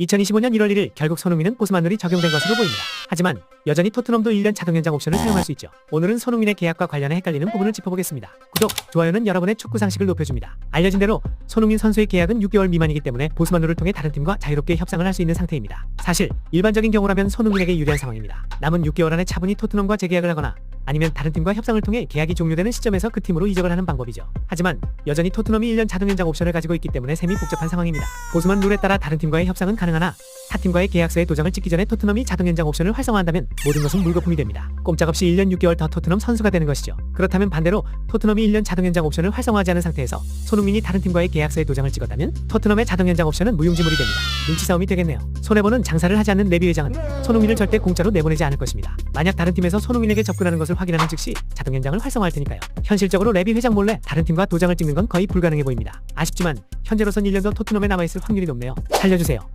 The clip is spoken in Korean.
2025년 1월 1일 결국 손흥민은 보스만룰이 적용된 것으로 보입니다. 하지만 여전히 토트넘도 1년 자동 연장 옵션을 사용할 수 있죠. 오늘은 손흥민의 계약과 관련해 헷갈리는 부분을 짚어보겠습니다. 구독, 좋아요는 여러분의 축구 상식을 높여줍니다. 알려진 대로 손흥민 선수의 계약은 6개월 미만이기 때문에 보스만룰을 통해 다른 팀과 자유롭게 협상을 할 수 있는 상태입니다. 사실 일반적인 경우라면 손흥민에게 유리한 상황입니다. 남은 6개월 안에 차분히 토트넘과 재계약을 하거나 아니면 다른 팀과 협상을 통해 계약이 종료되는 시점에서 그 팀으로 이적을 하는 방법이죠. 하지만 여전히 토트넘이 1년 자동 연장 옵션을 가지고 있기 때문에 셈이 복잡한 상황입니다. 보스만 룰에 따라 다른 팀과의 협상은 가능하나 타 팀과의 계약서에 도장을 찍기 전에 토트넘이 자동 연장 옵션을 활성화한다면 모든 것은 물거품이 됩니다. 꼼짝없이 1년 6개월 더 토트넘 선수가 되는 것이죠. 그렇다면 반대로 토트넘이 1년 자동 연장 옵션을 활성화하지 않은 상태에서 손흥민이 다른 팀과의 계약서에 도장을 찍었다면 토트넘의 자동 연장 옵션은 무용지물이 됩니다. 눈치 싸움이 되겠네요. 손해보는 장사를 하지 않는 레비 회장은 손흥민을 절대 공짜로 내보내지 않을 것입니다. 만약 다른 팀에서 손흥민에게 접근하는 것을 확인하는 즉시 자동 연장을 활성화할 테니까요. 현실적으로 레비 회장 몰래 다른 팀과 도장을 찍는 건 거의 불가능해 보입니다. 아쉽지만 현재로선 1년 더 토트넘에 남아있을 확률이 높네요. 살려주세요.